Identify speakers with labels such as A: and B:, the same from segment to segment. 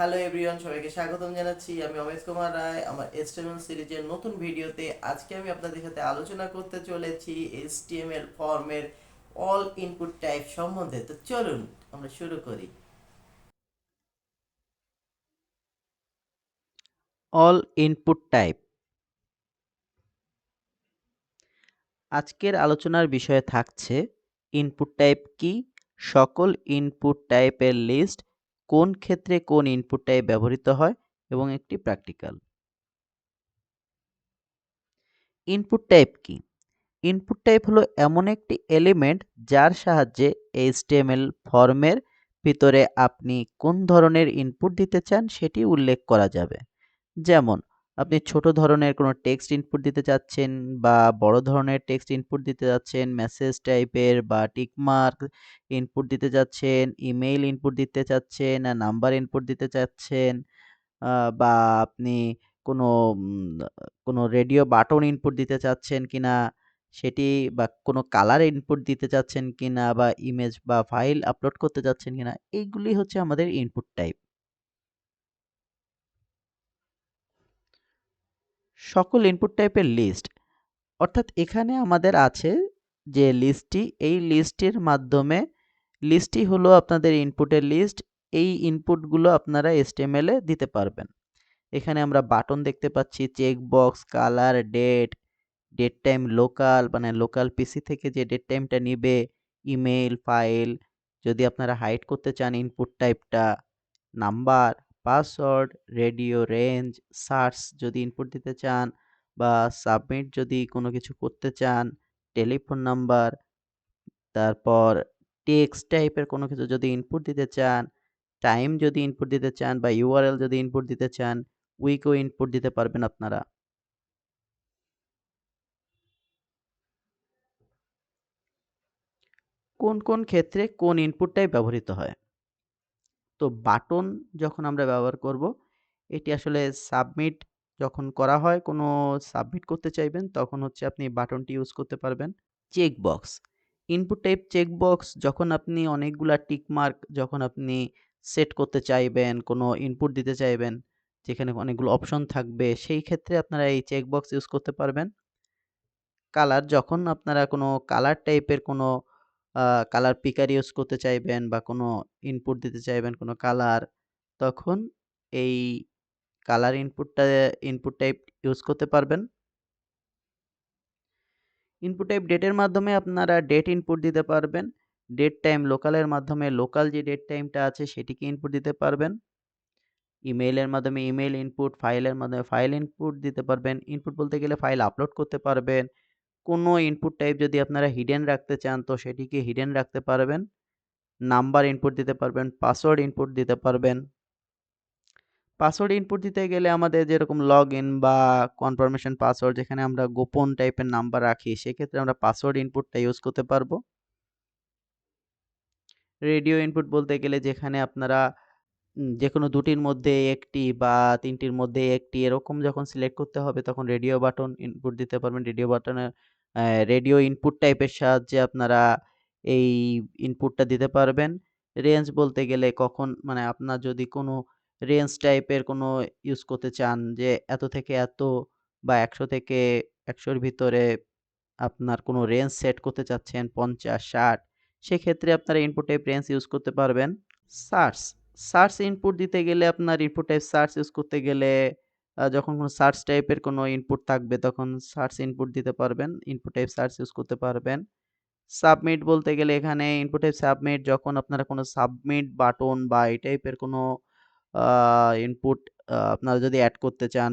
A: Hello everyone সবাইকে স্বাগতম জানাচ্ছি। আমি অমেশ কুমার রায়, আমার এসটিএমএল সিরিজের নতুন ভিডিওতে। আজকে আমি আপনাদের সাথে আলোচনা করতে চলেছি এসটিএমএল ফর্মের অল ইনপুট টাইপ সম্বন্ধে। তো চলুন, আমরা শুরু করি।
B: অল ইনপুট টাইপ আজকের আলোচনার বিষয়ে থাকছে ইনপুট টাইপ কি? সকল ইনপুট টাইপের লিস্ট কোন ক্ষেত্রে কোন ইনপুট টাইপ ব্যবহৃত হয় এবং একটি প্র্যাকটিক্যাল। ইনপুট টাইপ কি? ইনপুট টাইপ হলো এমন একটি এলিমেন্ট যার সাহায্যে এইচটিএমএল ফর্মের ভিতরে আপনি কোন ধরনের ইনপুট দিতে চান সেটি উল্লেখ করা যাবে। যেমন আপনি ছোট ধরনের কোনো টেক্সট ইনপুট দিতে চাচ্ছেন বা বড় ধরনের টেক্সট ইনপুট দিতে যাচ্ছেন মেসেজ টাইপের বা টিকমার্ক ইনপুট দিতে যাচ্ছেন ইমেইল ইনপুট দিতে চাচ্ছেন নাম্বার ইনপুট দিতে চাচ্ছেন বা আপনি কোনো কোনো রেডিও বাটন ইনপুট দিতে চাচ্ছেন কি না সেটি বা কোনো কালার ইনপুট দিতে চাচ্ছেন কি না বা ইমেজ বা ফাইল আপলোড করতে চাচ্ছেন কি না এইগুলি হচ্ছে আমাদের ইনপুট টাইপ সকল ইনপুট টাইপের লিস্ট অর্থাৎ এখানে আমাদের আছে যে লিস্টটি এই লিস্টের মাধ্যমে লিস্টটি হলো আপনাদের ইনপুটের লিস্ট এই ইনপুটগুলো আপনারা এসটিএমএল দিতে পারবেন। এখানে আমরা বাটন দেখতে পাচ্ছি check box colour date date time local মানে লোকাল পিসি থেকে যে ডেট টাইমটা নিবে ইমেল ফাইল যদি আপনারা হাইড করতে চান input টাইপটা number password radio range search যদি ইনপুট দিতে চান বা সাবমিট যদি কোনো কিছু করতে চান টেলিফোন নাম্বার তারপর টেক্সট টাইপের কোনো কিছু যদি ইনপুট দিতে চান টাইম যদি ইনপুট দিতে চান বা ইউআরএল যদি ইনপুট দিতে চান উইকও ইনপুট দিতে পারবেন আপনারা। কোন কোন ক্ষেত্রে কোন ইনপুটটাই ব্যবহৃত হয়? তো বাটন যখন আমরা ব্যবহার করব, এটি আসলে সাবমিট যখন করা হয়, কোনো সাবমিট করতে চাইবেন, তখন হচ্ছে আপনি বাটনটি ইউজ করতে পারবেন। Check box input type check box যখন আপনি অনেকগুলা টিক মার্ক যখন আপনি সেট করতে চাইবেন, কোনো ইনপুট দিতে চাইবেন, যেখানে অনেকগুলো অপশন থাকবে, সেই ক্ষেত্রে আপনারা এই চেক বক্স ইউজ করতে পারবেন। কালার যখন আপনারা কোনো কালার টাইপের কোনো কালার পিকার ইউজ করতে চাইবেন বা কোনো ইনপুট দিতে চাইবেন, কোনো কালার তখন এই কালার ইনপুটটা ইনপুট টাইপ ইউজ করতে পারবেন। ইনপুট টাইপ ডেটের মাধ্যমে আপনারা ডেট ইনপুট দিতে পারবেন। ডেট টাইম লোকালের মাধ্যমে লোকাল যে ডেট টাইমটা আছে সেটিকে ইনপুট দিতে পারবেন। ইমেইলের মাধ্যমে ইমেইল ইনপুট ফাইলের মাধ্যমে ফাইল ইনপুট দিতে পারবেন। ইনপুট বলতে গেলে ফাইল আপলোড করতে পারবেন। কোনো ইনপুট টাইপ যদি আপনারা হিডেন রাখতে চান, তো সেটিকে হিডেন রাখতে পারবেন। নাম্বার ইনপুট দিতে পারবেন পাসওয়ার্ড ইনপুট দিতে পারবেন। পাসওয়ার্ড ইনপুট দিতে গেলে আমাদের যেরকম লগ ইন বা কনফার্মেশন পাসওয়ার্ড যেখানে আমরা গোপন টাইপের নাম্বার রাখি, সেক্ষেত্রে আমরা পাসওয়ার্ড ইনপুটটা ইউজ করতে পারব। রেডিও ইনপুট বলতে গেলে যেখানে আপনারা যে কোনো দুটির মধ্যে একটি বা তিনটির মধ্যে একটি এরকম যখন সিলেক্ট করতে হবে, তখন রেডিও বাটন ইনপুট দিতে পারবেন। রেডিও বাটনের রেডিও ইনপুট টাইপের সাহায্যে আপনারা এই ইনপুটটা দিতে পারবেন। রেঞ্জ বলতে গেলে কখন মানে আপনার যদি কোনো রেঞ্জ টাইপের কোনো ইউজ করতে চান যে এত থেকে এত বা একশো থেকে একশোর ভিতরে আপনার কোনো রেঞ্জ সেট করতে চাচ্ছেন, পঞ্চাশ, ষাট, সেক্ষেত্রে আপনারা ইনপুট টাইপ রেঞ্জ ইউজ করতে পারবেন। সার্চ সার্চ ইনপুট দিতে গেলে আপনার ইনপুট টাইপ সার্চ ইউজ করতে গেলে যখন কোনো সার্চ টাইপের কোনো ইনপুট থাকবে, তখন সার্চ ইনপুট দিতে পারবেন ইনপুট টাইপ সার্চ ইউজ করতে পারবেন। সাবমিট বলতে গেলে এখানে ইনপুট টাইপ সাবমিট যখন আপনারা কোনো সাবমিট বাটন বা এই টাইপের কোনো ইনপুট আপনারা যদি অ্যাড করতে চান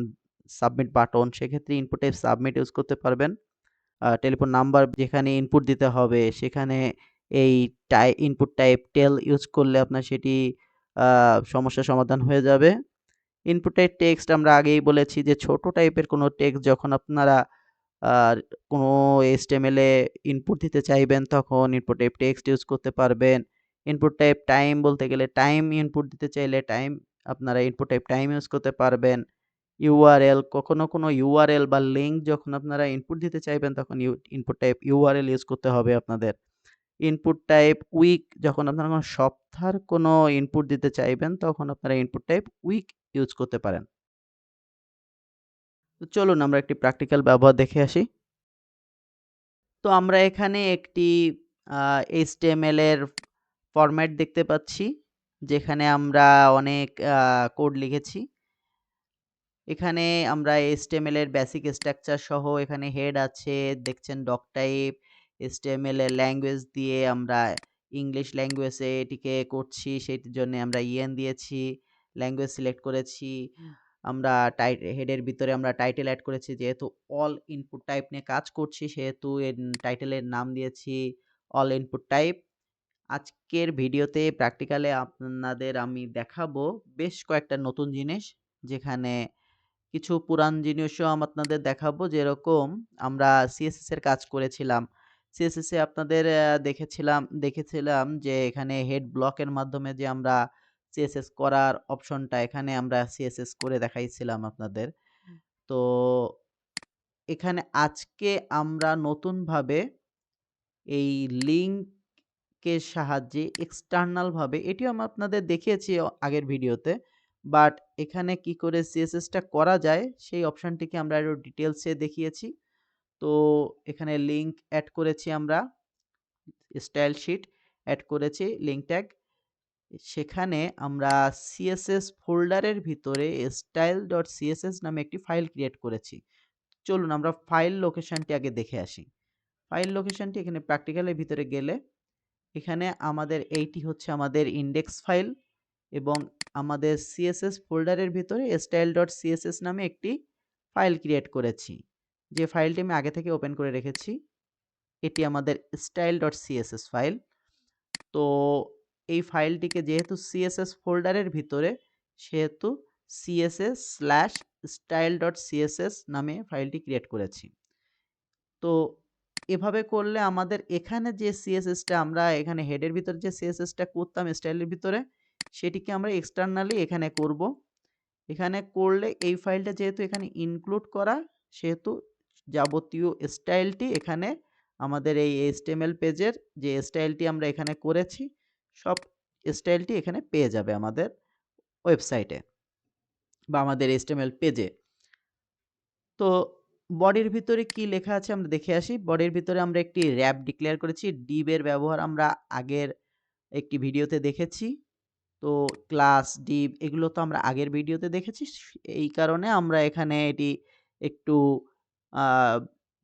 B: সাবমিট বাটন সেক্ষেত্রে ইনপুট টাইপ সাবমিট ইউজ করতে পারবেন। টেলিফোন নাম্বার যেখানে ইনপুট দিতে হবে, সেখানে এই টাই ইনপুট টাইপ টেল ইউজ করলে আপনার সেটি আহ, সমস্যার সমাধান হয়ে যাবে। ইনপুট টাইপ টেক্সট আমরা আগেই বলেছি যে ছোট টাইপের কোনো টেক্সট যখন আপনারা কোনো HTML এ ইনপুট দিতে চাইবেন তখন ইনপুট টাইপ টেক্সট ইউজ করতে পারবেন। ইনপুট টাইপ টাইম বলতে গেলে টাইম ইনপুট দিতে চাইলে টাইম আপনারা ইনপুট টাইপ টাইম ইউজ করতে পারবেন। ইউআরএল কখনো কোনো ইউআরএল বা লিঙ্ক যখন আপনারা ইনপুট দিতে চাইবেন তখন ইনপুট টাইপ ইউআরএল ইউজ করতে হবে আপনাদের। ইনপুট টাইপ উইক যখন আপনারা কোনো সপ্তাহের কোনো ইনপুট দিতে চাইবেন তখন আপনারা ইনপুট টাইপ উইক ইউজ করতে পারেন। তো চলুন আমরা একটি প্র্যাকটিক্যাল ব্যবহার দেখে আসি। তো আমরা এখানে একটি HTML এর ফরম্যাট দেখতে পাচ্ছি। যেখানে আমরা অনেক কোড লিখেছি। এখানে আমরা HTML এর বেসিক স্ট্রাকচার সহ এখানে হেড আছে, দেখছেন ডক টাইপ, HTML এর ল্যাঙ্গুয়েজ দিয়ে আমরা ইংলিশ ল্যাঙ্গুয়েজে এটিকে করছি, সেটির জন্যে আমরা ইএন দিয়েছি, ল্যাঙ্গুয়েজ সিলেক্ট করেছি। আমরা টাই হেডের ভিতরে আমরা টাইটেল অ্যাড করেছি যেহেতু অল ইনপুট টাইপ নিয়ে কাজ করছি সেহেতু টাইটেলের নাম দিয়েছি অল ইনপুট টাইপ। আজকের ভিডিওতে প্র্যাকটিক্যালে আপনাদের আমি দেখাবো বেশ কয়েকটা নতুন জিনিস যেখানে কিছু পুরান জিনিসও আপনাদের দেখাবো যেরকম আমরা সিএসএস এর কাজ করেছিলাম। সিএসএস আপনাদের দেখেছিলাম দেখেছিলাম যে এখানে হেড ব্লকের মাধ্যমে যে আমরা সিএসএস করার অপশনটা এখানে আমরা সিএসএস করে দেখাইছিলাম আপনাদের। তো এখানে আজকে আমরা নতুনভাবে এই লিঙ্কের সাহায্যে এক্সটার্নাল ভাবে এটিও আমি আপনাদের দেখিয়েছি আগের ভিডিওতে। বাট এখানে কি করে সিএসএস টা করা যায় সেই অপশনটিকে আমরা আরও ডিটেইলসে দেখিয়েছি। তো এখানে লিঙ্ক এড করেছি আমরা। স্টাইল শীট এড করেছি লিঙ্ক ট্যাগ। সেখানে আমরা সিএসএস ফোল্ডারের ভিতরে style.css নামে একটি ফাইল ক্রিয়েট করেছি। চলুন আমরা ফাইল লোকেশনটি আগে দেখে আসি। ফাইল লোকেশনটি এখানে প্র্যাকটিক্যালের ভিতরে গেলে, এখানে আমাদের এইটি হচ্ছে আমাদের ইনডেক্স ফাইল এবং আমাদের সিএসএস ফোল্ডারের ভিতরে style.css নামে একটি ফাইল ক্রিয়েট করেছি। যে ফাইলটি আমি আগে থেকে ওপেন করে রেখেছি। এটি আমাদের স্টাইল ডট সিএসএস ফাইল। তো এই ফাইলটিকে যেহেতু সিএসএস ফোল্ডারের ভিতরে, সেহেতু CSS slash style dot CSS নামে ফাইলটি ক্রিয়েট করেছি। তো এভাবে করলে আমাদের এখানে যে সিএসএসটা আমরা এখানে হেডের ভিতরে যে সিএসএস টা করতাম স্টাইলের ভিতরে, সেটিকে আমরা এক্সটার্নালি এখানে করব। এখানে করলে এই ফাইলটা যেহেতু এখানে ইনক্লুড করা, সেহেতু যাবতীয় স্টাইলটি এখানে আমাদের এই HTML পেজের যে স্টাইলটি আমরা এখানে করেছি সব স্টাইলটি এখানে পেয়ে যাবে আমাদের ওয়েবসাইটে বা আমাদের HTML পেজে। তো বডির ভিতরে কি লেখা আছে আমরা দেখে আসি। বডির ভিতরে আমরা একটি র‍্যাপ ডিক্লেয়ার করেছি। ডিভ এর ব্যবহার আমরা আগের একটি ভিডিওতে দেখেছি। তো ক্লাস, ডিভ এগুলো তো আমরা আগের ভিডিওতে দেখেছি। এই কারণে আমরা এখানে এটি একটু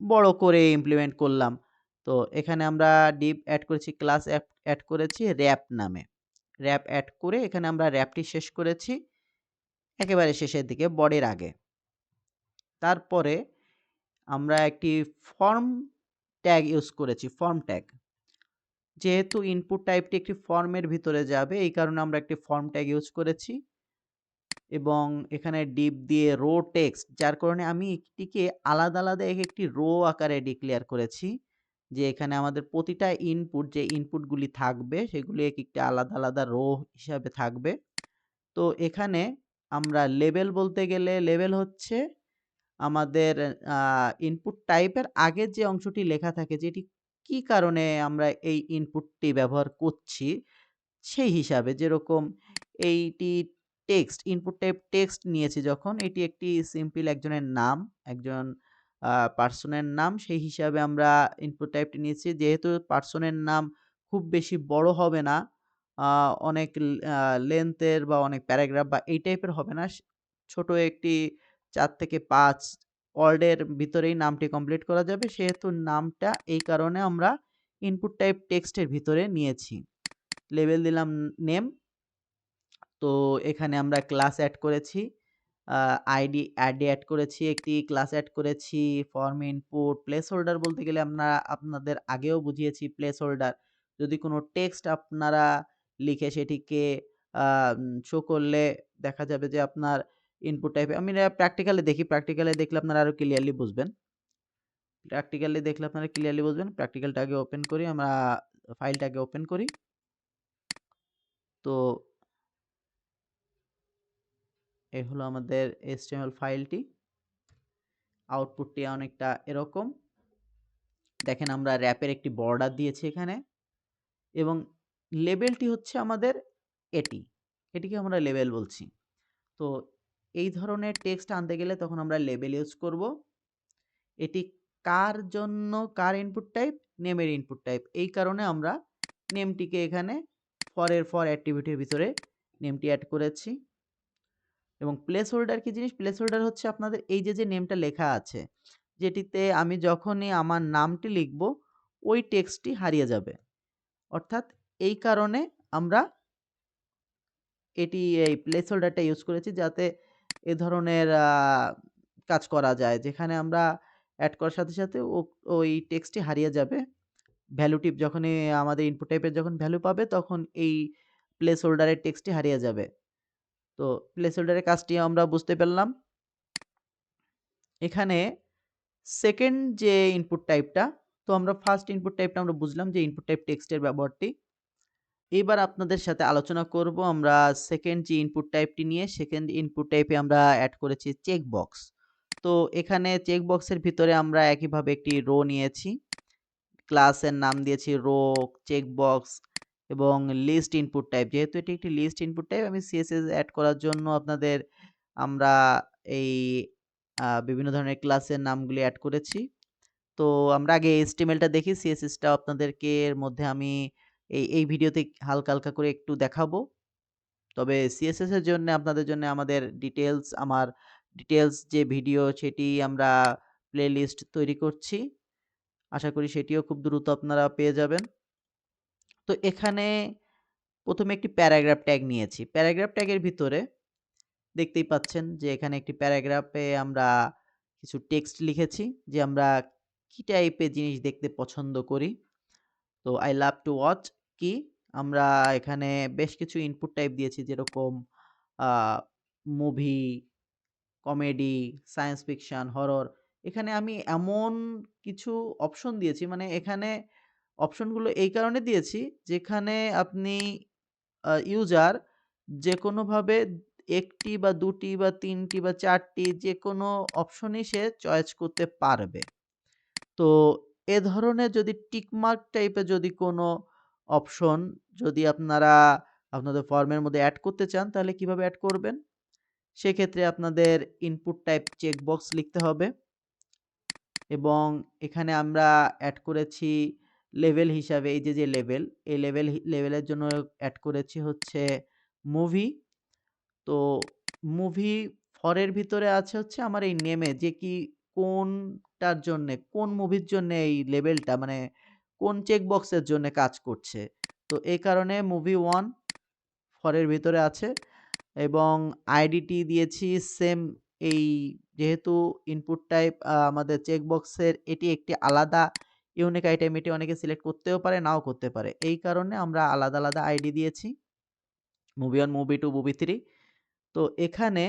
B: বড় করে ইমপ্লিমেন্ট করলাম। তো এখানে আমরা ডিভ এড করেছি, ক্লাস এড এড করেছি র‍্যাপ নামে। র‍্যাপ এড করে এখানে আমরা র‍্যাপটি শেষ করেছি একেবারে শেষের দিকে বডির আগে। তারপরে আমরা একটি ফর্ম ট্যাগ ইউজ করেছি, ফর্ম ট্যাগ। যেহেতু ইনপুট টাইপটি একটি ফর্মের ভিতরে যাবে এই কারণে আমরা একটি ফর্ম ট্যাগ ইউজ করেছি। এবং এখানে ডিপ দিয়ে রো টেক্সট যার কারণে আমি এটিকে আলাদা, আলাদা এক একটি রো আকারে ডিক্লেয়ার করেছি। যে এখানে আমাদের প্রতিটা ইনপুট যে ইনপুটগুলি থাকবে সেগুলি এক একটি আলাদা, আলাদা রো হিসাবে থাকবে। তো এখানে আমরা লেবেল বলতে গেলে লেবেল হচ্ছে আমাদের ইনপুট টাইপের আগের যে অংশটি লেখা থাকে যেটি কি কারণে আমরা এই ইনপুটটি ব্যবহার করছি সেই হিসাবে যেরকম এইটি টেক্সট ইনপুট টাইপ টেক্সট নিয়েছি যখন এটি একটি সিম্পল একজনের নাম, একজন পার্সনের নাম সেই হিসাবে আমরা ইনপুট টাইপটি নিয়েছি। যেহেতু পার্সনের নাম খুব বেশি বড় হবে না, অনেক আ লেংথের বা অনেক প্যারাগ্রাফ বা এই টাইপের হবে না। ছোট একটি চার থেকে পাঁচ ওয়ার্ডের ভিতরেই নামটি কমপ্লিট করা যাবে। সেহেতু নামটা এই কারণে আমরা ইনপুট টাইপ টেক্সটের ভিতরে নিয়েছি। লেবেল দিলাম নেম। তো এখানে আমরা ক্লাস এড করেছি। আইডি আইডি এড করেছি, একটি ক্লাস এড করেছি, ফর্ম ইনপুট, প্লেস হোল্ডার বলতে গেলে আমরা আপনাদের আগেও বুঝিয়েছি প্লেস হোল্ডার। যদি কোনো টেক্সট আপনারা লিখে সেটিকে শো করলে দেখা যাবে যে আপনার ইনপুট টাইপে আমি প্র্যাকটিক্যালি দেখি, প্র্যাকটিক্যালি দেখলে আপনারা আরও ক্লিয়ারলি বুঝবেন। প্র্যাকটিক্যালি দেখলে আপনারা ক্লিয়ারলি বুঝবেন। প্র্যাকটিক্যালটা আগে ওপেন করি, আমরা ফাইলটা আগে ওপেন করি। তো এই হলো আমাদের HTML ফাইলটি। আউটপুটটি অনেকটা এরকম। দেখেন আমরা র‍্যাপের একটি বর্ডার দিয়েছি এখানে। এবং লেবেলটি হচ্ছে আমাদের এটি। এটিকে আমরা লেবেল বলছি। তো এই ধরনের টেক্সট আনতে গেলে তখন আমরা লেবেল ইউজ করব। এটি কার জন্য কার ইনপুট টাইপ? নেমের ইনপুট টাইপ। এই কারণে আমরা নেমটিকে এখানে ফরের ফর অ্যাক্টিভিটির ভিতরে নেমটি অ্যাড করেছি। এবং প্লেস হোল্ডার কি জিনিস? প্লেস হোল্ডার হচ্ছে আপনাদের এই যে, যে নেমটা লেখা আছে, যেটিতে আমি যখনই আমার নামটি লিখব, ওই টেক্সটটি হারিয়ে যাবে। অর্থাৎ এই কারণে আমরা এটি এই প্লেস হোল্ডারটা ইউজ করেছি যাতে এ ধরনের কাজ করা যায়। যেখানে আমরা অ্যাড করার সাথে, সাথে ওই টেক্সটটি হারিয়ে যাবে। ভ্যালুটি যখনই আমাদের ইনপুট টাইপের যখন ভ্যালু পাবে তখন এই প্লেস হোল্ডারের টেক্সটটি হারিয়ে যাবে। তো প্লেস হোল্ডারের কাজটি আমরা বুঝতে পারলাম। এখানে সেকেন্ড যে ইনপুট টাইপটা, তো আমরা ফার্স্ট ইনপুট টাইপটা আমরা বুঝলাম যে ইনপুট টাইপ টেক্সটের ব্যবহারটি। এবার আপনাদের সাথে আলোচনা করব আমরা সেকেন্ড যে ইনপুট টাইপটি নিয়ে, সেকেন্ড ইনপুট টাইপে আমরা অ্যাড করেছি চেকবক্স। তো এখানে চেকবক্সের ভিতরে আমরা একইভাবে একটি রো নিয়েছি। ক্লাসের নাম দিয়েছি রো, চেকবক্স এবং লিস্ট ইনপুট টাইপ। যেহেতু এটি একটি লিস্ট ইনপুট টাইপ আমি সিএসএস অ্যাড করার জন্য আপনাদের আমরা এই বিভিন্ন ধরনের ক্লাসের নামগুলি অ্যাড করেছি। তো আমরা আগে HTML টা দেখি, CSS টা আপনাদেরকে এর মধ্যে আমি এই, এই ভিডিওতে হালকা, হালকা করে একটু দেখাবো। তবে এর জন্য আপনাদের জন্য আমাদের ডিটেলস আমার ডিটেলস যে ভিডিও সেটি আমরা প্লেলিস্ট তৈরি করছি। আশা করি সেটিও খুব দ্রুত আপনারা পেয়ে যাবেন। তো এখানে প্রথমে একটি প্যারাগ্রাফ ট্যাগ নিয়েছি। প্যারাগ্রাফ ট্যাগের ভিতরে দেখতেই পাচ্ছেন যে এখানে একটি প্যারাগ্রাফে আমরা কিছু টেক্সট লিখেছি যে আমরা কি টাইপের জিনিস দেখতে পছন্দ করি। তো আই লাভ টু ওয়াচ কি? আমরা এখানে বেশ কিছু ইনপুট টাইপ দিয়েছি যেরকম movie, comedy, science fiction, horror. এখানে আমি এমন কিছু অপশন দিয়েছি মানে এখানে অপশনগুলো এই কারণে দিয়েছি, যেখানে আপনি ইউজার যে কোনোভাবে একটি বা দুটি বা তিনটি বা চারটি যে কোনো অপশনই সে চয়েস করতে পারবে। তো এ ধরনের যদি টিকমার্ক টাইপের যদি কোনো অপশন যদি আপনারা আপনাদের ফর্মের মধ্যে অ্যাড করতে চান, তাহলে কীভাবে অ্যাড করবেন? সেক্ষেত্রে আপনাদের ইনপুট টাইপ চেকবক্স লিখতে হবে। এবং এখানে আমরা অ্যাড করেছি লেভেল হিসাবে এই যে, যে লেভেল, এই লেভেল লেভেলের জন্য অ্যাড করেছি হচ্ছে মুভি। তো মুভি ফরের ভিতরে আছে হচ্ছে আমার এই নেমে যে কি কোনটার জন্যে, কোন মুভির জন্যে এই লেভেলটা মানে কোন চেকবক্সের জন্যে কাজ করছে। তো এই কারণে মুভি ওয়ান ফরের ভিতরে আছে এবং আইডিটি দিয়েছি সেম এই যেহেতু ইনপুট টাইপ আমাদের চেকবক্সের এটি একটি আলাদা ইউনিক আইটেম এটি অনেকে সিলেক্ট করতেও পারে, নাও করতে পারে। এই কারণে আমরা আলাদা, আলাদা আইডি দিয়েছি। Movie one movie two movie three তো এখানে,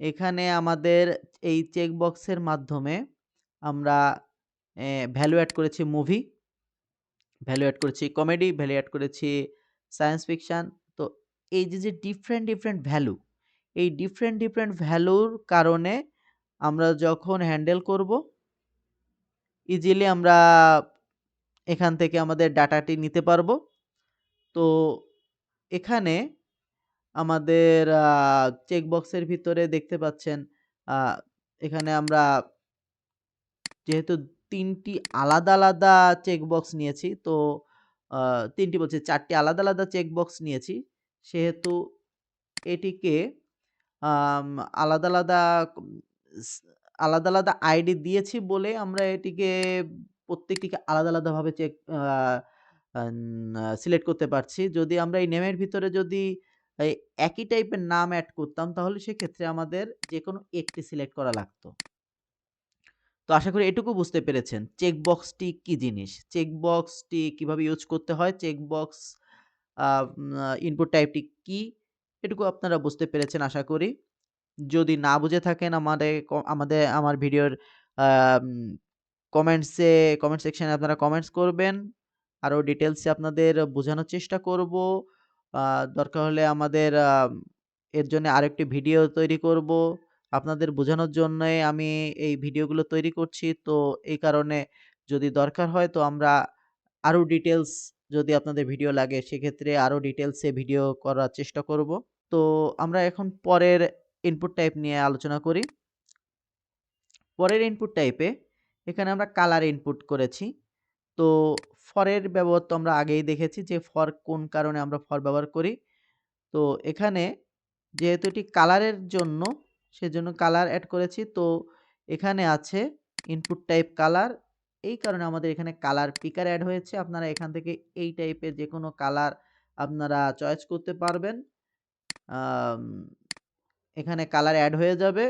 B: এখানে আমাদের এই চেকবক্সের মাধ্যমে আমরা ভ্যালু অ্যাড করেছি মুভি, ভ্যালু অ্যাড করেছি কমেডি, ভ্যালু অ্যাড করেছি সায়েন্স ফিকশান তো এই যে, যে ডিফারেন্ট, ডিফারেন্ট ভ্যালু, এই ডিফারেন্ট, ডিফারেন্ট ভ্যালুর কারণে আমরা যখন হ্যান্ডেল করব ইজিলি আমরা এখান থেকে আমাদের ডাটাটি নিতে পারব। তো এখানে আমাদের চেকবক্সের ভিতরে দেখতে পাচ্ছেন এখানে আমরা যেহেতু তিনটি আলাদা, আলাদা চেকবক্স নিয়েছি তো তিনটি ৩ টি বলছি ৪ টি আলাদা, আলাদা চেকবক্স নিয়েছি। সেহেতু এটিকে আলাদা, আলাদা আলাদা, আলাদা আইডি দিয়েছি বলে আমরা এটিকে প্রত্যেকটিকে আলাদা, আলাদাভাবে চেক সিলেক্ট করতে পারছি। যদি আমরা এই নেমের ভিতরে যদি একই টাইপের নাম এড করতাম তাহলে সেক্ষেত্রে আমাদের যেকোনো একটি সিলেক্ট করা লাগতো। তো আশা করি এটুকু বুঝতে পেরেছেন। চেকবক্সটি কি জিনিস? চেকবক্সটি কীভাবে ইউজ করতে হয়? চেকবক্স ইনপুট টাইপটি কি? এটুকু আপনারা বুঝতে পেরেছেন আশা করি। যদি না বুঝে থাকেন আমাদের আমাদের, আমার ভিডিওর কমেন্টসে কমেন্ট সেকশানে আপনারা কমেন্টস করবেন। আরও ডিটেলসে আপনাদের বোঝানোর চেষ্টা করব। দরকার হলে আমাদের এর জন্য আরেকটি ভিডিও তৈরি করব। আপনাদের বোঝানোর জন্যে আমি এই ভিডিওগুলো তৈরি করছি। তো এই কারণে যদি দরকার হয় তো আমরা আরও ডিটেলস যদি আপনাদের ভিডিও লাগে, সেক্ষেত্রে আরও ডিটেলসে ভিডিও করার চেষ্টা করব। তো আমরা এখন পরের ইনপুট টাইপ নিয়ে আলোচনা করি। পরের ইনপুট টাইপে এখানে আমরা কালার ইনপুট করেছি। তো ফরের ব্যবহার তো আমরা আগেই দেখেছি যে ফর কোন কারণে আমরা ফর ব্যবহার করি। তো এখানে যেহেতু এটি কালারের জন্য, সেজন্য কালার অ্যাড করেছি। তো এখানে আছে ইনপুট টাইপ কালার। এই কারণে আমাদের এখানে কালার পিকার অ্যাড হয়েছে। আপনারা এখান থেকে এই টাইপের যে কোনো কালার আপনারা চয়েস করতে পারবেন। এখানে কালার অ্যাড হয়ে যাবে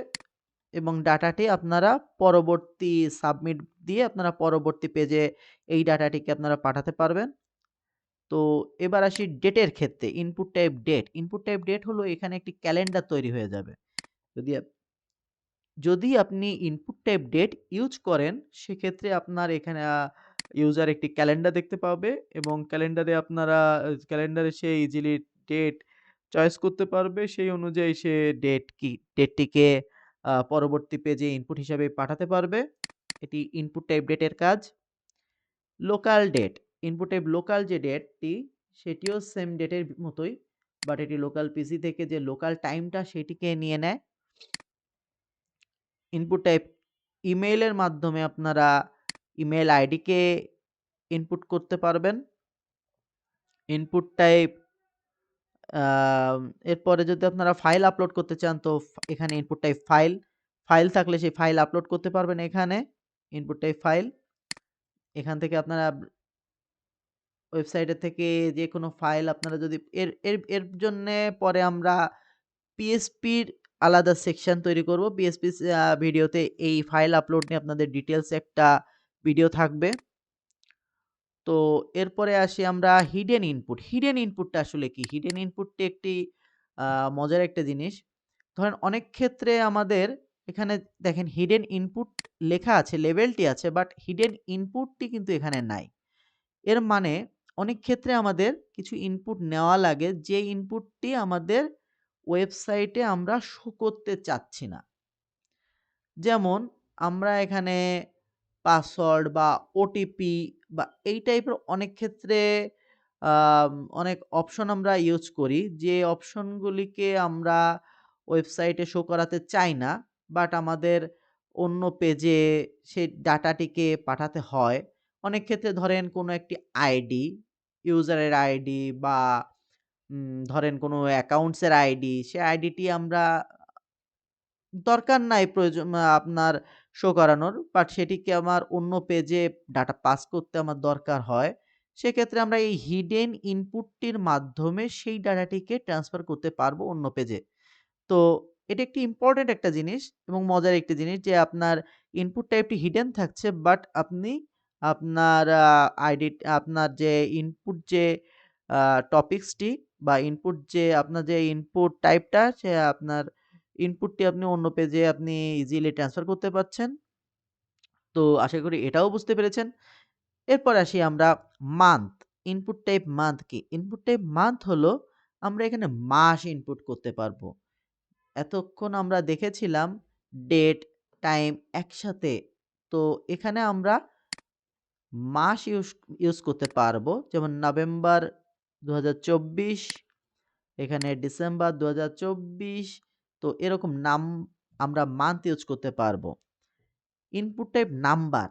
B: এবং ডাটাটি আপনারা পরবর্তী সাবমিট দিয়ে আপনারা পরবর্তী পেজে এই ডাটাটিকে আপনারা পাঠাতে পারবেন। তো এবার আসি ডেটের ক্ষেত্রে input type date. Input type date হলো এখানে একটি ক্যালেন্ডার তৈরি হয়ে যাবে। যদি যদি আপনি ইনপুট টাইপ ডেট ইউজ করেন, সেক্ষেত্রে আপনার এখানে ইউজার একটি ক্যালেন্ডার দেখতে পাবে এবং ক্যালেন্ডারে আপনারা ক্যালেন্ডারে সে ইজিলি ডেট চয়েস করতে পারবে। সেই অনুযায়ী সে ডেট কি ডেটটিকে পরবর্তী পেজে ইনপুট হিসাবে পাঠাতে পারবে। এটি ইনপুট টাইপ ডেটের কাজ। Local date. Input type local যে ডেটটি সেটিও সেম ডেটের মতোই। বাট এটি লোকাল পিসি থেকে যে লোকাল টাইমটা সেটিকে নিয়ে নেয়। ইনপুট টাইপ ইমেইলের মাধ্যমে আপনারা ইমেল আইডিকে ইনপুট করতে পারবেন। ইনপুট টাইপ আম, এরপরে যদি আপনারা ফাইল আপলোড করতে চান, তো এখানে ইনপুট টাইপ ফাইল। ফাইল থাকলে সেই ফাইল আপলোড করতে পারবেন এখানে। Input type file. এখান থেকে আপনারা ওয়েবসাইটের থেকে যে কোনো ফাইল আপনারা যদি, এর এর এর জন্যে পরে আমরা পিএসপির আলাদা সেকশন তৈরি করব। পিএইচপি আ ভিডিওতে এই ফাইল আপলোড নিয়ে আপনাদের ডিটেইলস একটা ভিডিও থাকবে। তো এরপরে আসি আমরা হিডেন ইনপুট। হিডেন ইনপুটটা আসলে কি? হিডেন ইনপুটটি একটি মজার একটা জিনিস। ধরেন অনেক ক্ষেত্রে আমাদের এখানে দেখেন হিডেন ইনপুট লেখা আছে, লেভেলটি আছে বাট হিডেন ইনপুটটি কিন্তু এখানে নাই। এর মানে অনেক ক্ষেত্রে আমাদের কিছু ইনপুট নেওয়া লাগে যে ইনপুটটি আমাদের ওয়েবসাইটে আমরা শো করতে চাচ্ছি না। যেমন আমরা এখানে পাসওয়ার্ড বা ওটিপি বা এই টাইপের অনেক ক্ষেত্রে অনেক অপশন আমরা ইউজ করি। যে অপশনগুলিকে আমরা ওয়েবসাইটে শো করাতে চাই না। বাট আমাদের অন্য পেজে সেই ডাটাটিকে পাঠাতে হয়। অনেক ক্ষেত্রে ধরেন কোনো একটি আইডি, ইউজারের আইডি বা ধরেন কোনো অ্যাকাউন্টসের আইডি, সে আইডিটি আমরা দরকার নাই প্রয়োজন আপনার শো করানোর। বাট সেটিকে আমার অন্য পেজে ডাটা পাস করতে আমার দরকার হয়। সেক্ষেত্রে আমরা এই হিডেন ইনপুটটির মাধ্যমে সেই ডাটাটিকে ট্রান্সফার করতে পারব অন্য পেজে। তো এটি একটি ইম্পোর্টেন্ট একটা জিনিস এবং মজার একটি জিনিস যে আপনার ইনপুট টাইপটি হিডেন থাকছে বাট আপনি আপনার আইডি আপনার যে ইনপুট যে টপিক্সটি বা ইনপুট যে, আপনার যে ইনপুট টাইপটা সে আপনার ইনপুটটি আপনি অন্য পেজে আপনি ইজিলি ট্রান্সফার করতে পারছেন। তো আশা করি এটাও বুঝতে পেরেছেন। এরপর আসি আমরা মান্থ। ইনপুট টাইপ মান্থ কি? ইনপুট টাইপ মান্থ হলো আমরা এখানে মাস ইনপুট করতে পারব। এতক্ষণ আমরা দেখেছিলাম ডেট, টাইম একসাথে। তো এখানে আমরা মাস ইউস ইউজ করতে পারব। যেমন নভেম্বর ২০২৪ এখানে ডিসেম্বর ২০২৪ তো এরকম নাম আমরা মান্থ ইউজ করতে পারব। Input type number.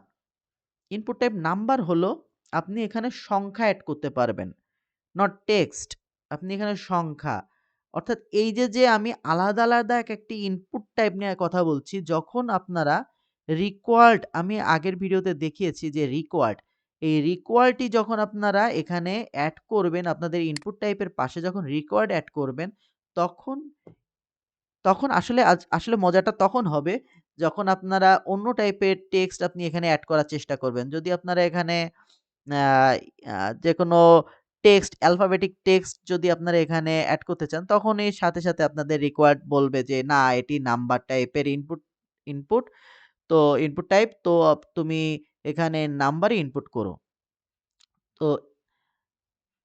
B: Input type number হলো আপনি এখানে সংখ্যা অ্যাড করতে পারবেন। Not text. আপনি এখানে সংখ্যা। অর্থাৎ এই যে, যে আমি আলাদা, আলাদা এক একটি ইনপুট টাইপ নিয়ে কথা বলছি যখন আপনারা রিকোয়ার্ড আমি আগের ভিডিওতে দেখিয়েছি যে রিকোয়ার্ড। এই রিকোয়ার্ডটি যখন আপনারা এখানে অ্যাড করবেন আপনাদের ইনপুট টাইপের পাশে যখন রিকোয়ার্ড অ্যাড করবেন তখন তখন আসলে আসলে মজাটা তখন হবে যখন আপনারা অন্য টাইপের টেক্সট আপনি এখানে অ্যাড করার চেষ্টা করবেন। যদি আপনারা এখানে আ যেকোনো টেক্সট অ্যালফাবেটিক টেক্সট যদি আপনারা এখানে অ্যাড করতে চান তখনই সাথে, সাথে আপনাদের রিকোয়ার্ড বলবে যে না এটি নাম্বার টাইপের ইনপুট ইনপুট। তো ইনপুট টাইপ তো তুমি এখানে নাম্বারই ইনপুট করো। তো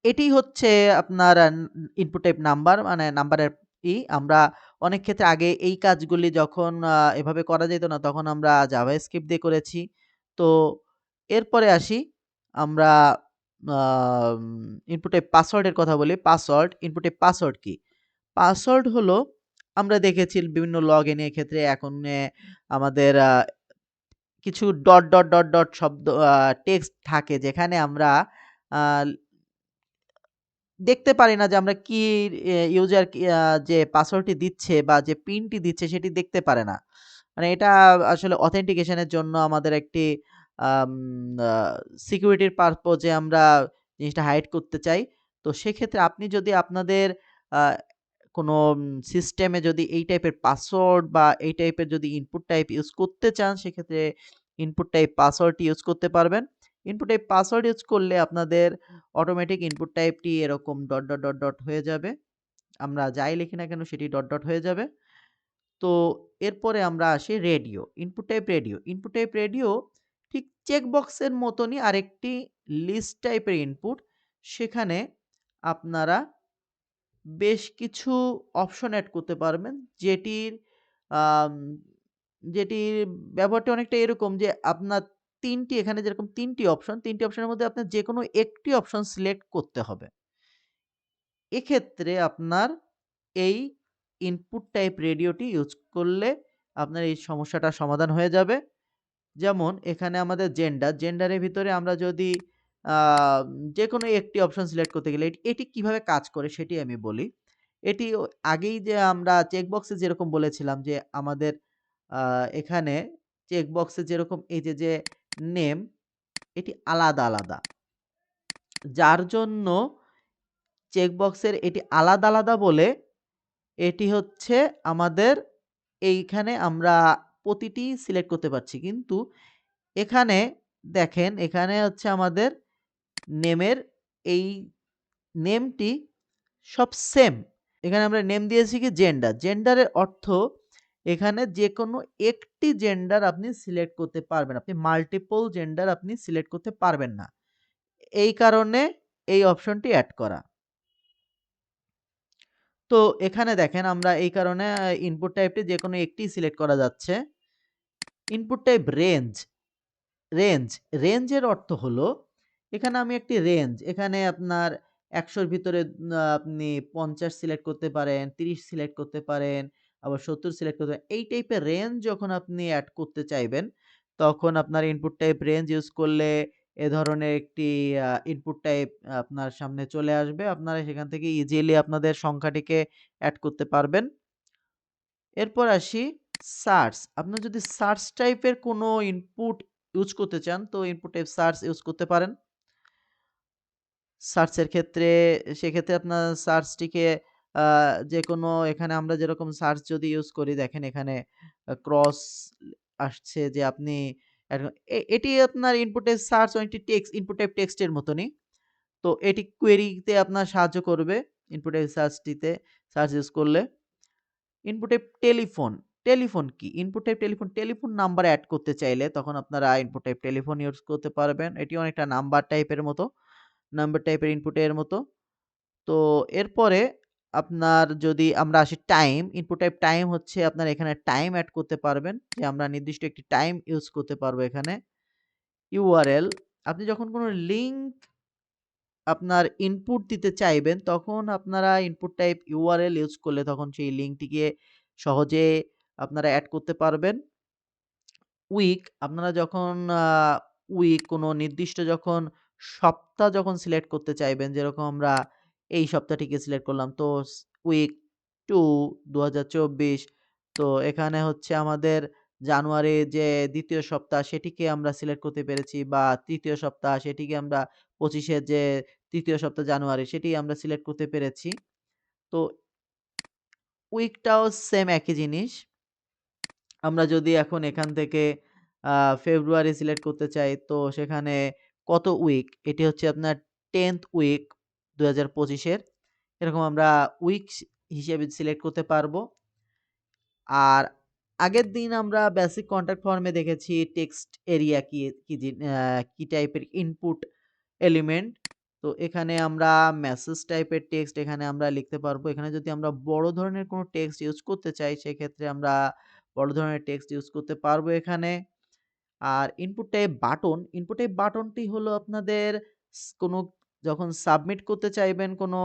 B: এটি হচ্ছে আপনার ইনপুট টাইপ নাম্বার মানে নাম্বারের ই আমরা অনেক ক্ষেত্রে আগে এই কাজগুলি যখন এভাবে করা যেত না তখন আমরা জাভাস্ক্রিপ্ট দিয়ে করেছি। তো এরপরে আসি আমরা আম ইনপুট পাসওয়ার্ডের কথা বলি। পাসওয়ার্ড, ইনপুট পাসওয়ার্ড কি? পাসওয়ার্ড হলো আমরা দেখেছি বিভিন্ন লগইন এর ক্ষেত্রে এখন আমাদের কিছু ডট, ডট, ডট, ডট শব্দ টেক্সট থাকে যেখানে আমরা দেখতে পারি না যে আমরা কি ইউজার যে পাসওয়ার্ডটি দিচ্ছে বা যে পিনটি দিচ্ছে সেটি দেখতে পারে না। মানে এটা আসলে অথেন্টিকেশনের জন্য আমাদের একটি সিকিউরিটির পারপোজ আমরা জিনিসটা হাইড করতে চাই। তো সেক্ষেত্রে আপনি যদি আপনাদের কোনো সিস্টেমে যদি এই টাইপের পাসওয়ার্ড বা এই টাইপের যদি ইনপুট টাইপ ইউজ করতে চান, সেক্ষেত্রে ইনপুট টাইপ পাসওয়ার্ডটি ইউজ করতে পারবেন। ইনপুট টাইপ পাসওয়ার্ড ইউজ করলে আপনাদের অটোমেটিক ইনপুট টাইপটি এরকম ডট, ডট, ডট, ডট হয়ে যাবে। আমরা যাই লিখি না কেন সেটি ডট, ডট হয়ে যাবে। তো এরপরে আমরা আসি radio. Input type radio. Input type radio ঠিক চেকবক্সের মতনই আরেকটি লিস্ট টাইপের ইনপুট। সেখানে আপনারা বেশ কিছু অপশন অ্যাড করতে পারবেন। যেটির যেটির ব্যবহারটা অনেকটা এরকম যে আপনার ৩ টি এখানে যেরকম ৩ টি অপশন, ৩ টি অপশনের মধ্যে আপনার যে কোনো একটি অপশন সিলেক্ট করতে হবে। এক্ষেত্রে আপনার এই ইনপুট টাইপ রেডিওটি ইউজ করলে আপনার এই সমস্যাটার সমাধান হয়ে যাবে। যেমন এখানে আমাদের জেন্ডার, জেন্ডারের ভিতরে আমরা যদি যে কোনো একটি অপশন সিলেক্ট করতে গেলে এটি কীভাবে কাজ করে সেটি আমি বলি। এটি আগেই যে আমরা চেকবক্সে যেরকম বলেছিলাম যে আমাদের এখানে চেকবক্সে যেরকম এই যে, যে নেম এটি আলাদা, আলাদা। যার জন্য চেকবক্সের এটি আলাদা, আলাদা বলে এটি হচ্ছে আমাদের এইখানে আমরা প্রতিটি সিলেক্ট করতে পারছি। কিন্তু এখানে দেখেন এখানে হচ্ছে আমাদের নেমের এই নেমটি সব সেম। এখানে আমরা নেম দিয়েছি কি জেন্ডার। জেন্ডারের অর্থ এখানে যে কোনো একটি জেন্ডার আপনি সিলেক্ট করতে পারবেন। আপনি মাল্টিপল জেন্ডার আপনি সিলেক্ট করতে পারবেন না। এই কারণে এই অপশনটি অ্যাড করা। তো এখানে দেখেন আমরা এই কারণে ইনপুট টাইপটি যে কোনো একটি সিলেক্ট করা যাচ্ছে। ইনপুট টাইপ রেঞ্জ, রেঞ্জ, রেঞ্জের অর্থ হলো এখানে আমি একটি রেঞ্জ এখানে আপনার একশোর ভিতরে আপনি ৫০ সিলেক্ট করতে পারেন, ৩০ সিলেক্ট করতে পারেন, আবার ৭০ সিলেক্ট করতে পারেন। এই টাইপের রেঞ্জ যখন আপনি অ্যাড করতে চাইবেন, তখন আপনার ইনপুট টাইপ রেঞ্জ ইউজ করলে এ ধরনের একটি ইনপুট টাইপ আপনার সামনে চলে আসবে। আপনারা সেখান থেকে ইজিলি আপনাদের সংখ্যাটিকে অ্যাড করতে পারবেন। এরপর আসি সার্চ। আপনার যদি সার্চ টাইপের কোনো ইনপুট ইউজ করতে চান তো ইনপুট টাইপ সার্চ ইউজ করতে পারেন। সার্চের ক্ষেত্রে সেক্ষেত্রে আপনার সার্চটিকে আ যেকোনো এখানে আমরা যেরকম সার্চ যদি ইউজ করি দেখেন এখানে ক্রস আসছে যে আপনি এটি আপনার ইনপুট সার্চ অনেকটি টেক্সট ইনপুট টাইপ টেক্সটের মতনই। তো এটি কোয়েরিতে আপনার সাহায্য করবে ইনপুট টাইপ সার্চটিতে সার্চ ইউজ করলে। ইনপুট টাইপ টেলিফোন, টেলিফোন কি? Input type telephone, telephone number add করতে চাইলে তখন আপনারা ইনপুট টাইপ টেলিফোন ইউজ করতে পারবেন। এটি অনেকটা নাম্বার টাইপের মতো। নাম্বার টাইপের ইনপুটের মতো। তো এরপরে আপনার যদি আমরা আসি টাইম, ইনপুট টাইপ টাইম হচ্ছে আপনার এখানে টাইম অ্যাড করতে পারবেন। যে আমরা নির্দিষ্ট একটি টাইম ইউজ করতে পারব এখানে। ইউআরএল আপনি যখন কোনো লিঙ্ক আপনার ইনপুট দিতে চাইবেন তখন আপনারা ইনপুট টাইপ ইউআরএল ইউজ করলে তখন সেই লিঙ্কটিকে সহজে আপনারা অ্যাড করতে পারবেন। উইক আপনারা যখন উইক কোনো নির্দিষ্ট যখন সপ্তাহ যখন সিলেক্ট করতে চাইবেন যেরকম আমরা এই সপ্তাহটিকে সিলেক্ট করলাম তো উইক 2 ২০২৪ তো এখানে হচ্ছে আমাদের জানুয়ারির যে দ্বিতীয় সপ্তাহ সেটিকে আমরা সিলেক্ট করতে পেরেছি বা তৃতীয় সপ্তাহ সেটিকে আমরা ২৫ এর যে তৃতীয় সপ্তাহ জানুয়ারি সেটি আমরা সিলেক্ট করতে পেরেছি। তো উইকটাও সেম একই জিনিস। আমরা যদি এখন এখান থেকে ফেব্রুয়ারি সিলেক্ট করতে চাই, তো সেখানে কত উইক এটি হচ্ছে আপনার 10th উইক ২০২৫ এর। এরকম আমরা উইক হিসেবে সিলেক্ট করতে পারব। আর আগের দিন আমরা বেসিক কন্ট্রাক্ট ফর্মে দেখেছি টেক্সট এরিয়া কি কি টাইপের ইনপুট এলিমেন্ট। তো এখানে আমরা মেসেজ টাইপের টেক্সট এখানে আমরা লিখতে পারব। এখানে যদি আমরা বড় ধরনের কোনো টেক্সট ইউজ করতে চাই সেক্ষেত্রে আমরা বড় ধরনের টেক্সট ইউজ করতে পারব এখানে। আর input type button, input type বাটনটি হলো আপনাদের কোনো যখন সাবমিট করতে চাইবেন কোনো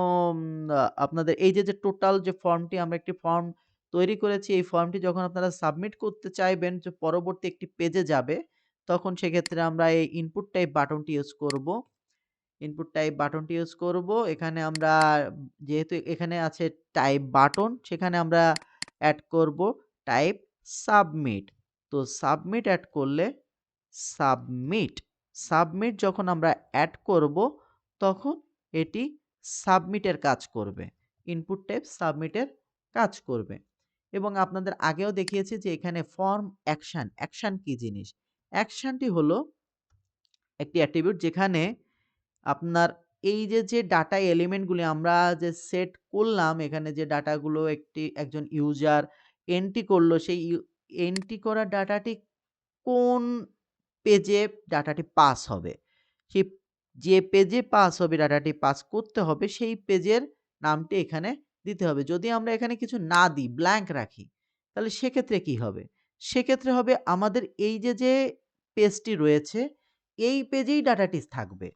B: আপনাদের এই যে, যে টোটাল যে ফর্মটি আমরা একটি ফর্ম তৈরি করেছি, এই ফর্মটি যখন আপনারা সাবমিট করতে চাইবেন যে পরবর্তী একটি পেজে যাবে, তখন সেক্ষেত্রে আমরা এই ইনপুট টাইপ বাটনটি ইউজ করব। ইনপুট টাইপ বাটনটি ইউজ করব। এখানে আমরা যেহেতু এখানে আছে টাইপ বাটন, সেখানে আমরা এড করব টাইপ সাবমিট। তো সাবমিট এড করলে সাবমিট, সাবমিট যখন আমরা এড করব, তখন এটি সাবমিটের কাজ করবে। ইনপুট টাইপ সাবমিটের কাজ করবে। এবং আপনাদের আগেও দেখিয়েছি যে এখানে ফর্ম অ্যাকশন, অ্যাকশন কি জিনিস? অ্যাকশনটি হলো একটি অ্যাট্রিবিউট যেখানে আপনার এই যে, যে ডাটা এলিমেন্টগুলি আমরা যে সেট করলাম, এখানে যে ডাটাগুলো একটি একজন ইউজার এন্ট্রি করল সেই এন্ট্রি করা ডাটাটি কোন পেজে ডাটাটি পাস হবে। সেই যে পেজে পাস হবে ডাটাটি পাস করতে হবে, সেই পেজের নামটি এখানে দিতে হবে। যদি আমরা এখানে কিছু না দিই, ব্ল্যাঙ্ক রাখি, তাহলে সেক্ষেত্রে কি হবে? সেক্ষেত্রে হবে আমাদের এই যে, যে পেজটি রয়েছে, এই পেজেই ডাটাটি থাকবে।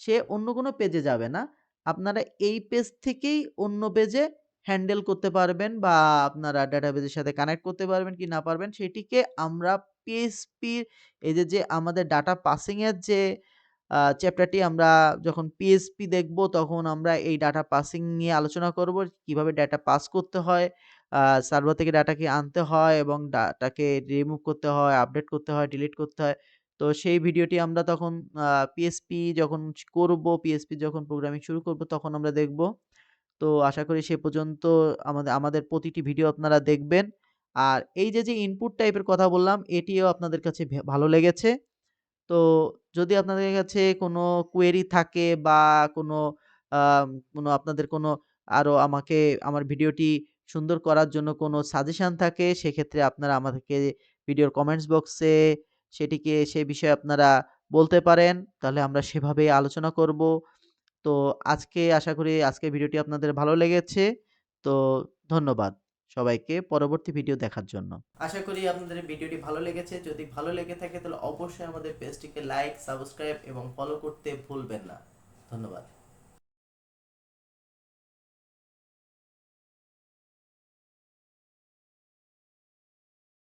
B: সে অন্য কোনো পেজে যাবে না। আপনারা এই পেজ থেকেই অন্য পেজে হ্যান্ডেল করতে পারবেন বা আপনারা ডাটাবেজের সাথে কানেক্ট করতে পারবেন কি না পারবেন, সেটিকে আমরা পিএইচপির এই যে, যে আমাদের ডাটা পাসিংয়ের যে চ্যাপ্টারটি আমরা যখন পিএসপি দেখব, তখন আমরা এই ডাটা পাসিং নিয়ে আলোচনা করব। কীভাবে ডাটা পাস করতে হয়, সার্ভার থেকে ডাটাকে আনতে হয় এবং ডাটাকে রিমুভ করতে হয়, আপডেট করতে হয়, ডিলিট করতে হয়। তো সেই ভিডিওটি আমরা তখন পিএসপি যখন করব, পিএসপি যখন প্রোগ্রামিং শুরু করব, তখন আমরা দেখব। তো আশা করি সে পর্যন্ত আমাদের আমাদের প্রতিটি ভিডিও আপনারা দেখবেন। আর এই যে, যে ইনপুট টাইপের কথা বললাম, এটিও আপনাদের কাছে ভালো লেগেছে। তো যদি আপনাদের কাছে কোনো কোয়েরি থাকে বা কোনো কোনো আপনাদের কোনো আরও আমাকে আমার ভিডিওটি সুন্দর করার জন্য কোনো সাজেশান থাকে, সেক্ষেত্রে আপনারা আমাদেরকে ভিডিওর কমেন্টস বক্সে সেটিকে সে বিষয়ে আপনারা বলতে পারেন। তাহলে আমরা সেভাবে আলোচনা করব। তো আজকে আশা করি আজকে ভিডিওটি আপনাদের ভালো লেগেছে। তো ধন্যবাদ সবাইকে পরবর্তী ভিডিও দেখার জন্য।
A: আশা করি আপনাদের ভিডিওটি ভালো লেগেছে। যদি ভালো লেগে থাকে তাহলে অবশ্যই আমাদের পেজটিকে লাইক, সাবস্ক্রাইব এবং ফলো করতে ভুলবেন না। ধন্যবাদ।